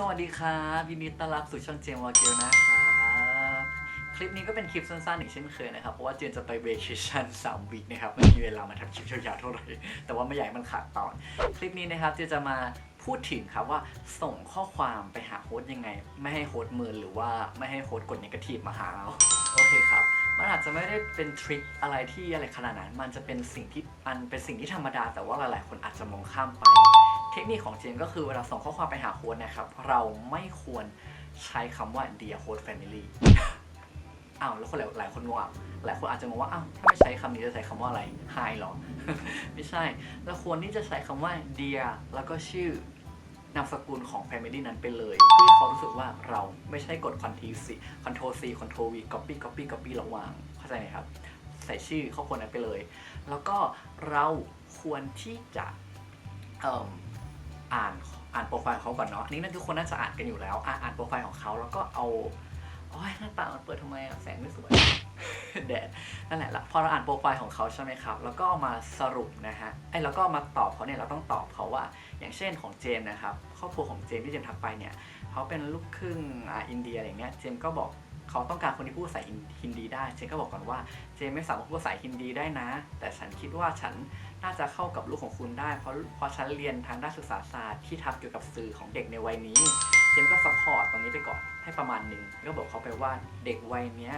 สวัสดีครับยินดีต้อนรับสู่ช่องเจมวอเกลนะครับคลิปนี้ก็เป็นคลิปสั้นๆอีกเช่นเคยนะครับ เพราะว่าเจนจะไปเวเคชั่น3วีคนะครับไม่มีเวลามาทำคลิปยาวๆเท่าไหร่แต่ว่าไม่อยากให้มันขาดตอน คลิปนี้นะครับเจนจะมาพูดถึงครับว่าส่งข้อความไปหาโฮสต์ยังไง ไม่ให้โฮสต์เมินหรือว่าไม่ให้โฮสต์กดนกทีฟมาหาเราโอเคครับมันอาจจะไม่ได้เป็นทริคอะไรที่อะไรขนาดนั้น มันจะเป็นสิ่งที่อันเป็นสิ่งที่ธรรมดา แต่ว่าหลายๆ คนอาจจะมองข้ามไป ทคนิคของเจนก็คือเวลาส่งข้อความไปหาโค้ดนะครับ เราไม่ควรใช้คำว่า dear host family อ้าวแล้วคนหลายหลายคนงงอะหลายคนอาจจะงงว่าอ้าวถ้าไม่ใช้คำนี้จะใช้คำว่าอะไร hi หรอ ไม่ใช่เราควรที่จะใช้คำว่า dear แล้วก็ชื่อนามสกุลของ family นั้นไปเลยเพื่อเขารู้สึกว่าเราไม่ใช่กด Ctrl C Ctrl C Ctrl V copy copy copy ระหว่างเข้าใจไหมครับ ใส่ชื่อครอบครัวนั้นไปเลย แล้วก็เราควรที่จะ อ่านอ่านโปรไฟล์ของเขาก่อนเนาะอันนี้นั่นทุกคนน่าจะอ่านกันอยู่แล้วอ่านอ่านโปรไฟล์ของเขาแล้วก็เอาโอ้ยหน้าตามันเปิดทำไมอะแสงไม่สวยแดดนั่นแหละละพอเราอ่านโปรไฟล์ของเขาใช่ไหมครับ แล้วก็ามาสรุปนะฮะไอ้แล้วก็มาตอบเขาเนี่ยเราต้องตอบเขาว่า อย่างเช่นของเจมส์นะครับครอบครัวของเจมส์ที่เจมส์ทักไปเนี่ยเขาเป็นลูกครึ่งอ่าอินเดียอะไรเงี้ยเจมส์ก็บอก เขาต้องการคนที่พูดภาษาฮินดีได้ เจมส์ก็บอกก่อนว่า เจมส์ไม่สามารถพูดภาษาฮินดีได้นะ แต่ฉันคิดว่าฉันน่าจะเข้ากับลูกของคุณได้ เพราะเพราะฉันเรียนทางด้านศึกษาศาสตร์ที่ทำเกี่ยวกับสื่อของเด็กในวัยนี้ เจมส์ก็ซัพพอร์ตตรงนี้ไปก่อนให้ประมาณหนึ่งก็บอกเขาไปว่าเด็กวัยเนี้ย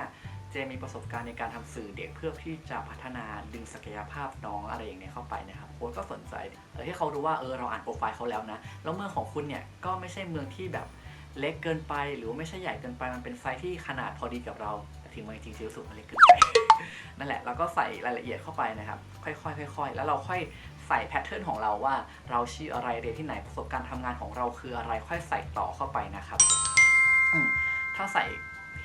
เจมมีประสบการณ์ในการทำสื่อเด็กเพื่อที่จะพัฒนาดึงศักยภาพน้องอะไรอย่างเงี้ยเข้าไปนะครับโค้ชก็สนใจเออให้เขารู้ว่าเออเราอ่านโปรไฟล์เขาแล้วนะ แล้วเมืองของคุณเนี่ยก็ไม่ใช่เมืองที่แบบ เล็กเกินไปหรือว่าไม่ใช่ใหญ่เกินไปมันเป็นไซส์ที่ขนาดพอดีกับเราแต่ถึงมันจริงๆรู้สึกมันเล็กเกินไปนั่นแหละเราก็ใส่รายละเอียดเข้าไปนะครับ ค่อยๆค่อยๆแล้วเราค่อยใส่แพทเทิร์นของเราว่าเราชื่ออะไรเรียนที่ไหนประสบการณ์ทำงานของเราคืออะไรค่อยใส่ต่อเข้าไปนะครับถ้าใส่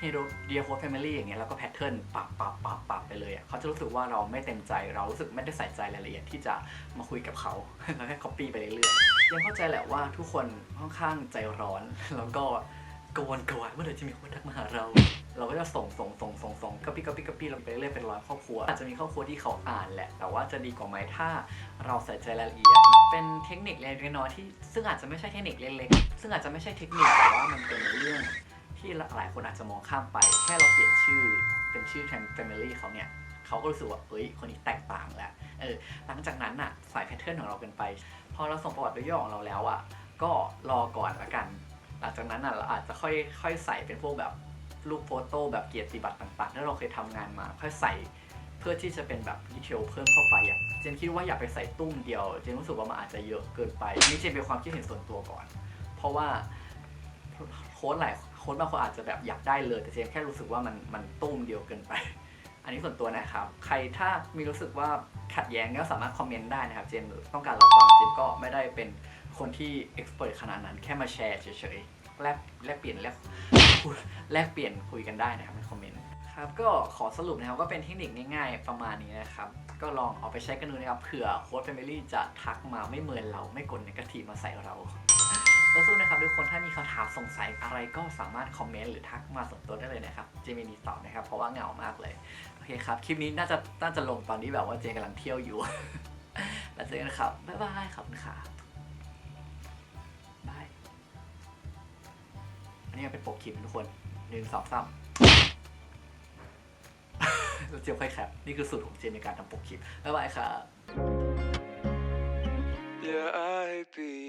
Hero Dear Host Family อย่างเงี้ยแล้วก็แพทเทิร์นปรับปรับปรับปรับไปเลยอะเขาจะรู้สึกว่าเราไม่เต็มใจเรารู้สึกไม่ได้ใส่ใจรายละเอียดที่จะมาคุยกับเขาแล้วแค่ copy ไปเรื่อยๆยังเข้าใจแหละว่าทุกคนค่อนข้างใจร้อนแล้วก็กวนกระวาเมื่อไหร่จะมีคนทักมาหาเรา เราก็จะส่งส่งส่งส่งส่งก๊อปปี้ก๊อปปี้ก๊อปปี้ลงไปเรื่อยเป็นร้อยครอบครัว อาจจะมีครอบครัวที่เขาอ่านแหละ แต่ว่าจะดีกว่าไหมถ้าเราใส่ใจรายละเอียด เป็นเทคนิคเล็กน้อยที่ ซึ่งอาจจะไม่ใช่เทคนิคเล็กๆซึ่งอาจจะไม่ใช่เทคนิคแต่ว่ามันเป็นเรื่อง ที่หลายคนอาจจะมองข้ามไป แค่เราเปลี่ยนชื่อเป็นชื่อ Family เขาเนี่ยเขาก็รู้สึกว่าเอ้ย คนนี้แตกต่างแล้วเออหลังจากนั้นน่ะใส่แพทเทิร์นของเรากันไป พอเราส่งประวัติย่อของเราแล้วอะก็รอก่อนละกัน หลังจากนั้นน่ะเราอาจจะค่อยค่อยใส่เป็นพวกแบบรูปโฟโต้แบบเกียรติบัตรต่างๆที่เราเคยทำงานมา ค่อยใส่เพื่อที่จะเป็นแบบดีเทลเพิ่มเข้าไปอะเจนคิดว่าอย่าไปใส่ตุ้มเดียว เจนรู้สึกว่ามันอาจจะเยอะเกินไปนี่เจนเป็นความคิดเห็นส่วนตัวก่อน เพราะว่าโค้ดหลาย ค้ดบางคนอาจจะแบบอยากได้เลย แต่เจมแค่รู้สึกว่ามันมันตุ้มเดียวเกินไป อันนี้ส่วนตัวนะครับ ใครถ้ามีรู้สึกว่าขัดแย้งก็สามารถคอมเมนต์ได้นะครับเจมต้องการรับฟังเจมก็ไม่ได้เป็นคนที่เอ็กซ์เพรสขนาดนั้นแค่มาแชร์เฉยๆแลกแลกเปลี่ยนแลกแลกเปลี่ยนคุยกันได้นะครับในคอมเมนต์ครับก็ขอสรุปนะครับก็เป็นเทคนิคง่ายๆประมาณนี้นะครับ ก็ลองเอาไปใช้กันดูนะครับเผื่อโค้ดแฟมิลี่จะทักมาไม่เมินเราไม่กดนกาทีมาใส่เรา สู้ๆนะครับทุกคนถ้ามีคำถามสงสัยอะไรก็สามารถคอมเมนต์หรือทักมาส่วนตัวได้เลยนะครับเจมินีตอบนะครับเพราะว่าเหงามากเลยโอเคครับคลิปนี้น่าจะน่าจะลงตอนที่แบบว่าเจกำลังเที่ยวอยู่ แล้วเจอกันครับบ๊ายบายครับคุณค่ะบายอันนี้เป็นปกคลิปทุกคนหนึ่งสองสามแล้วเจียวค่อยแคปนี่คือสูตรของเจนในการทำปกคลิปบ๊ายบายครับ Yeah, I be